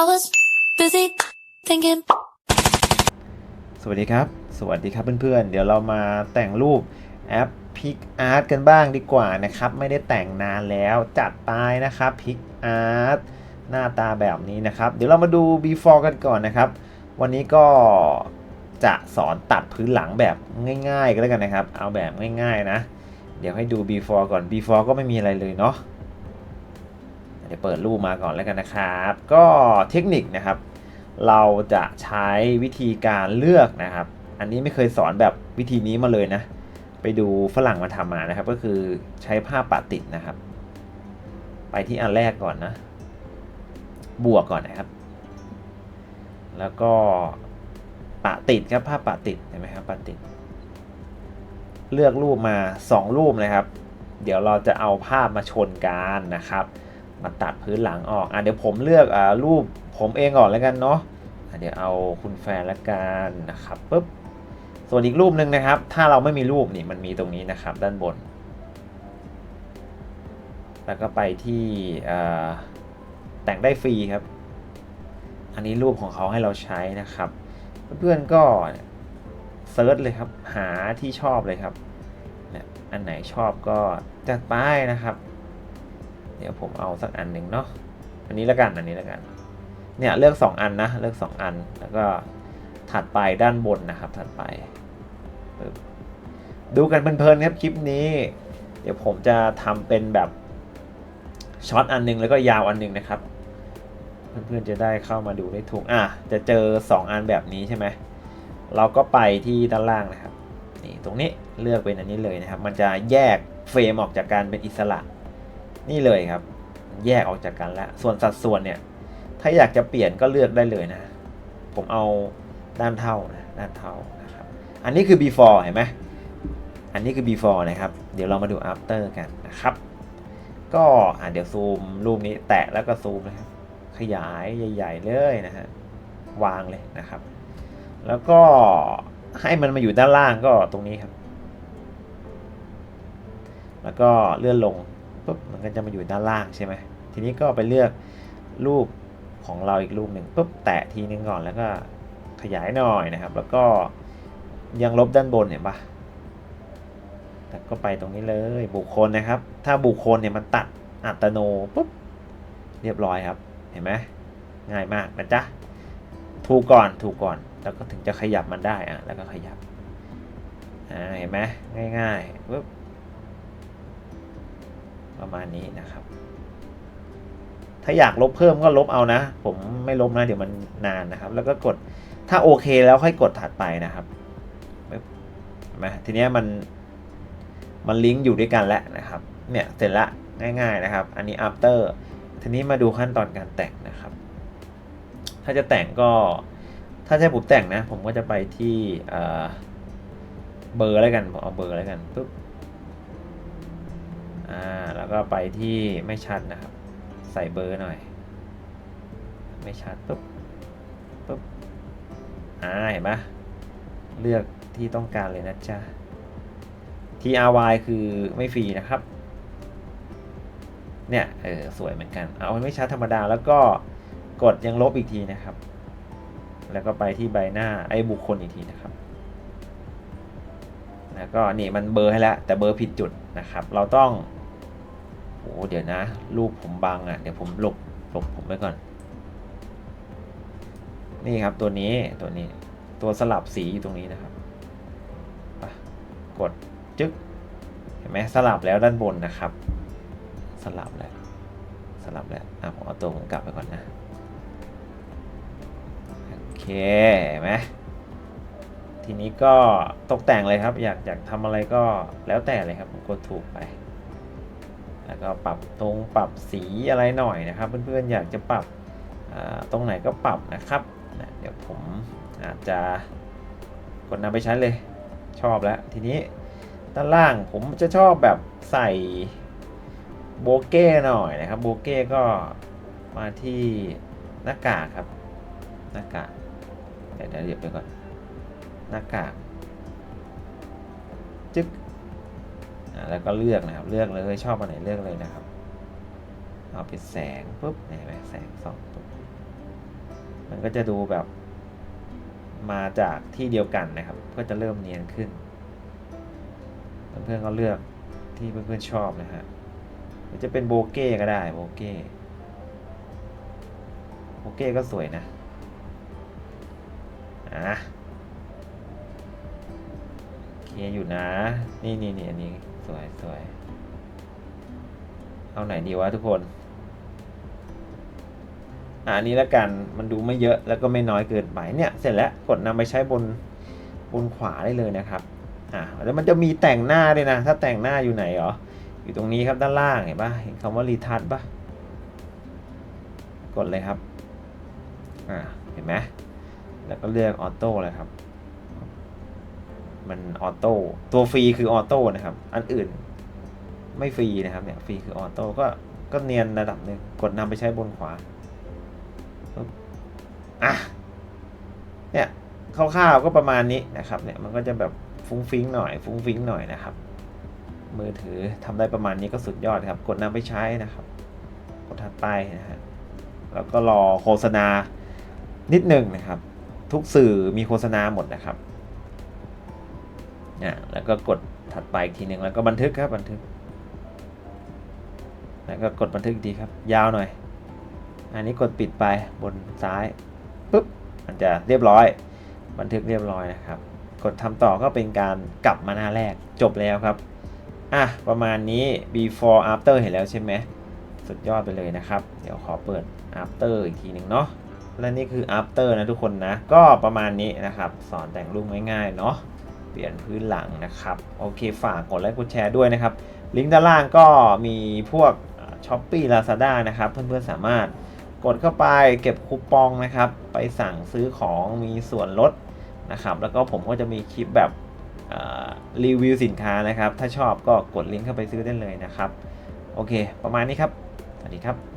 I was busy thinking. สวัสดีครับ สวัสดีครับเพื่อนๆ เดี๋ยวเรามาแต่งรูปแอป Pic Art กันบ้างดีกว่านะครับ ไม่ได้แต่งนานแล้วจัดไปนะครับ Pic Art หน้าตาแบบนี้นะครับ เดี๋ยวเรามาดู before กันก่อนนะครับ วันนี้ก็จะสอนตัดพื้นหลังแบบง่ายๆ ก็แล้วกันนะครับ เอาแบบง่ายๆนะ เดี๋ยวให้ดู before ก่อน before ก็ไม่มีอะไรเลยเนาะ ดี๋ยวเปิดรูปมาก่อนแล้วกันนะครับ ก็เทคนิคนะครับ เราจะใช้วิธีการเลือกนะครับ อันนี้ไม่เคยสอนแบบวิธีนี้มาเลยนะ ไปดูฝรั่งมาทำมานะครับ ก็คือใช้ผ้าปะติดนะครับ ไปที่อันแรกก่อนนะ บวกก่อนนะครับ แล้วก็ปะติดครับผ้าปะติดเห็นไหมครับปะติด เลือกรูปมา 2 รูปนะครับ เดี๋ยวเราจะเอาภาพมาชนกันนะครับ มาตัดพื้นหลังออกอะเดี๋ยวผมเลือกอ่ารูปผมเองก่อนแล้วกันเนาะะเดี๋ยวเอาคุณแฟนละกันนะครับปุ๊บส่วนอีกรูปหนึ่งนะครับ ถ้าเราไม่มีรูปนี่มันมีตรงนี้นะครับ ด้านบน แล้วก็ไปที่แต่งได้ฟรีครับ อันนี้รูปของเขาให้เราใช้นะครับ เพื่อนๆก็เซิร์ชเลยครับ หาที่ชอบเลยครับ อันไหนชอบก็จัดไปนะครับ เดี๋ยวผมเอาสักอันหนึ่งเนาะอันนี้ล้วกันอันนี้ล้วกันเนี่ยเลือก 2 อันนะเลือก 2 อันแล้วก็ถัดไปด้านบนนะครับถัดไปดูกันเพลินๆครับคลิปนี้ เดี๋ยวผมจะทำเป็นแบบช็อตอันหนึงแล้วก็ยาวอันหนึงนะครับเพื่อนๆจะได้เข้ามาดูได้ถูกอะจะเจอ 2 อันแบบนี้ใช่ไหมเราก็ไปที่ด้านล่างนะครับนี่ตรงนี้เลือกเป็นอันนี้เลยนะครับ มันจะแยกเฟรมออกจากการเป็นอิสระ นี่เลยครับ แยกออกจากกันแล้ว ส่วนสัดส่วนเนี่ย ถ้าอยากจะเปลี่ยนก็เลือกได้เลยนะ ผมเอาด้านเท่านะด้านเท่านะครับ อันนี้คือ before เห็นไหมอันนี้คือ before นะครับ เดี๋ยวเรามาดู after กันนะครับ ก็อะเดี๋ยวซูมรูปนี้แตะแล้วก็ซูมนะครับ ขยายใหญ่ๆเลยนะฮะ วางเลยนะครับ แล้วก็ให้มันมาอยู่ด้านล่างก็ตรงนี้ครับ แล้วก็เลื่อนลง ปุ๊บมันก็จะมาอยู่ด้านล่างใช่ไหมทีนี้ก็ไปเลือกรูปของเราอีกรูปหนึ่งปุ๊บแตะทีนึงก่อนแล้วก็ขยายหน่อยนะครับ แล้วก็ยังลบด้านบนเห็นปะแต่ก็ไปตรงนี้เลยบุคคลนะครับ ถ้าบุคคลเนี่ยมันตัดอัตโนปุ๊บเรียบร้อยครับ เห็นไหมง่ายมากนะจ๊ะถูกก่อนถูกก่อน แล้วก็ถึงจะขยับมันได้อะแล้วก็ขยับอ่าเห็นไหมง่ายๆปุ๊บ ประมาณนี้นะครับ ถ้าอยากลบเพิ่มก็ลบเอานะ ผมไม่ลบนะเดี๋ยวมันนานนะครับ แล้วก็กดถ้าโอเคแล้วค่อยกดถัดไปนะครับเห็นไหมทีนี้มันมันลิงก์อยู่ด้วยกันแล้วนะครับ เนี่ยเสร็จละง่าย ๆนะครับ อันนี้ after ทีนี้มาดูขั้นตอนการแต่งนะครับ ถ้าจะแต่งก็ถ้าใช่ผมแต่งนะ ผมก็จะไปที่เบอร์แล้วกันผมเอาเบอร์แล้วกันปุ๊บอ่า ก็ไปที่ไม่ชัดนะครับ ใส่เบอร์หน่อย ไม่ชัดปุ๊บปุ๊บอ่าเห็นปะเลือกที่ต้องการเลยนะจ๊ะ TRY คือไม่ฟรีนะครับ เนี่ย เออ สวยเหมือนกัน เอาไม่ชัดธรรมดาแล้วก็กดยังลบอีกทีนะครับ แล้วก็ไปที่ใบหน้าไอ้บุคคลอีกทีนะครับ แล้วก็นี่มันเบอร์ให้แล้วแต่เบอร์ผิดจุดนะครับ เราต้อง โอ้เดี๋ยวนะรูปผมบังอะ เดี๋ยวผมหลบหลบผมไว้ก่อน นี่ครับตัวนี้ตัวนี้ ตัวสลับสีอยู่ตรงนี้นะครับกดจึ๊กเห็นไหมสลับแล้วด้านบนนะครับ สลับแล้วสลับแล้วอะผมเอาตัวผมกลับไปก่อนนะโอเคเห็นไหมทีนี้ก็ตกแต่งเลยครับ อยากอยากทำอะไรก็แล้วแต่เลยครับผมกดถูกไป แล้วก็ปรับตรงปรับสีอะไรหน่อยนะครับ เพื่อนๆอยากจะปรับตรงไหนก็ปรับนะครับนะเดี๋ยวผมอาจจะกดนำไปใช้เลยชอบแล้ว ทีนี้ด้านล่างผมจะชอบแบบใส่โบเก้หน่อยนะครับโบเก้ก็มาที่หน้ากากครับหน้ากากเดี๋ยวเดี๋ยวเดี๋ยวไปก่อนหน้ากากจึ๊ก แล้วก็เลือกนะครับ เลือกเลยชอบอันไหนเลือกเลยนะครับ เอาเป็นแสงปุ๊บเห็นไหมแสงสองปุ๊บมันก็จะดูแบบมาจากที่เดียวกันนะครับ ก็จะเริ่มเนียนขึ้น เพื่อนๆก็เลือกที่เพื่อนๆชอบนะฮะหรือจะเป็นโบเก้ก็ได้โบเก้โบเก้ก็สวยนะอะโอเคอยู่นะ นี่นี่นี่อันนี้ วยสวยเอาไหนดีวะทุกคนอะอันนี้แล้วกันมันดูไม่เยอะแล้วก็ไม่น้อยเกินไปเนี่ยเสร็จแล้วกดนำไปใช้บนบนขวาได้เลยนะครับอ่าแล้วมันจะมีแต่งหน้าด้วยนะ ถ้าแต่งหน้าอยู่ไหนเหรออยู่ตรงนี้ครับด้านล่างเห็นปะเห็นคำว่ารีทัชปะกดเลยครับอ่าเห็นไหมแล้วก็เลือกออโต้เลยครับ มันออโต้ตัวฟรีคือออโต้นะครับ อันอื่นไม่ฟรีนะครับเนี่ยฟรีคือออโต้ก็ก็เนียนระดับหนึ่งกดนำไปใช้บนขวาอะเนี่ยคร่าวๆก็ประมาณนี้นะครับ เนี่ยมันก็จะแบบฟุ้งฟิ้งหน่อย ฟุ้งฟิ้งหน่อยนะครับ มือถือทำได้ประมาณนี้ก็สุดยอดครับ กดนำไปใช้นะครับ กดถัดไปนะฮะแล้วก็รอโฆษณานิดหนึ่งนะครับ ทุกสื่อมีโฆษณาหมดนะครับ อะแล้วก็กดถัดไปอีกทีหนึ่งแล้วก็บันทึกครับบันทึก แล้วก็กดบันทึกอีกทีครับ ยาวหน่อย อันนี้กดปิดไปบนซ้ายปุ๊บมันจะเรียบร้อย บันทึกเรียบร้อยนะครับ กดทำต่อก็เป็นการกลับมาหน้าแรกจบแล้วครับอะประมาณนี้ before after เห็นแล้วใช่ไหมสุดยอดไปเลยนะครับ เดี๋ยวขอเปิด after อีกทีหนึ่งเนาะและนี่คือ after นะทุกคนนะ ก็ประมาณนี้นะครับ สอนแต่งรูปง่ายๆเนาะ เปลี่ยนพื้นหลังนะครับ โอเคฝากกดไลค์กดแชร์ด้วยนะครับ ลิงก์ด้านล่างก็มีพวกช้อปปี้ลาซาด้านะครับ เพื่อนๆสามารถกดเข้าไปเก็บคูปองนะครับ ไปสั่งซื้อของมีส่วนลดนะครับ แล้วก็ผมก็จะมีคลิปแบบรีวิวสินค้านะครับ ถ้าชอบก็กดลิงก์เข้าไปซื้อได้เลยนะครับ โอเค ประมาณนี้ครับ สวัสดีครับ